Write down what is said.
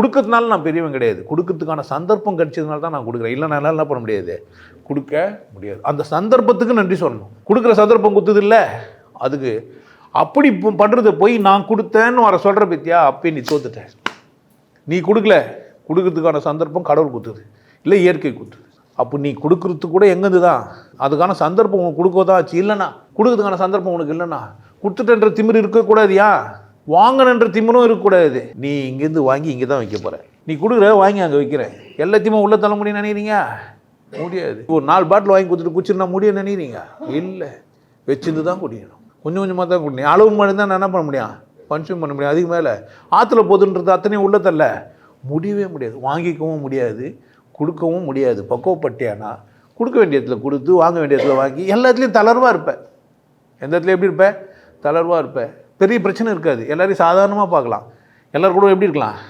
கொடுக்கறதுனால நான் பெரியவன் கிடையாது. கொடுக்கறதுக்கான சந்தர்ப்பம் கிடைச்சதுனால தான் நான் கொடுக்குறேன். இல்லை நான் என்ன பண்ண முடியாது? கொடுக்க முடியாது. அந்த சந்தர்ப்பத்துக்கு நன்றி சொல்லணும். கொடுக்குற சந்தர்ப்பம் கொடுத்தது இல்லை அதுக்கு அப்படி இப்போ பண்ணுறத போய் நான் கொடுத்தேன்னு வர சொல்கிற பத்தியா? அப்பயே நீ தோத்துட்ட. நீ கொடுக்கல. கொடுக்கறதுக்கான சந்தர்ப்பம் கடவுள் கொடுத்தது இல்லை இயற்கை கொடுத்தது அப்போ நீ கொடுக்கறது கூட எங்கேருந்து தான்? அதுக்கான சந்தர்ப்பம் உனக்கு கொடுக்கதான் ஆச்சு? இல்லைண்ணா கொடுக்கறதுக்கான சந்தர்ப்பம் உனக்கு இல்லைண்ணா கொடுத்துட்டன்ற திமிரு இருக்கக்கூடாதியா? வாங்கணுன்ற திமிரும் இருக்கக்கூடாது. நீ இங்கேருந்து வாங்கி இங்கே தான் வைக்க போகிற நீ கொடுக்குற வாங்கி அங்கே வைக்கிற. எல்லாத்தையுமே உள்ள தள்ள முடியும் நினைக்கிறீங்க? முடியாது. ஒரு நாலு பாட்டில் வாங்கி கொடுத்துட்டு குச்சிருந்தா முடியும் நினைக்கிறீங்க? இல்லை. வச்சிருந்து தான் குடிக்கணும். கொஞ்சம் கொஞ்சமாக தான் குடிக்கணும். அளவு மாதிரி தான் நான் என்ன பண்ண முடியும்? கன்சியூம் பண்ண முடியும். அதுக்கு மேலே ஆற்றுல போதுன்றது அத்தனையும் உள்ள தள்ள. முடியவே முடியாது. வாங்கிக்கவும் முடியாது. கொடுக்கவும் முடியாது. பக்குவப்பட்டியானா? கொடுக்க வேண்டிய இடத்துல கொடுத்து வாங்க வேண்டிய இடத்துல வாங்கி எல்லாத்துலேயும் தளர்வாக இருப்பேன் எந்த இடத்துல எப்படி இருப்ப? தளர்வாக இருப்ப. பெரிய பிரச்சனை இருக்காது. எல்லாரையும் சாதாரணமாக பார்க்கலாம். எல்லோரும் கூட எப்படி இருக்கலாம்?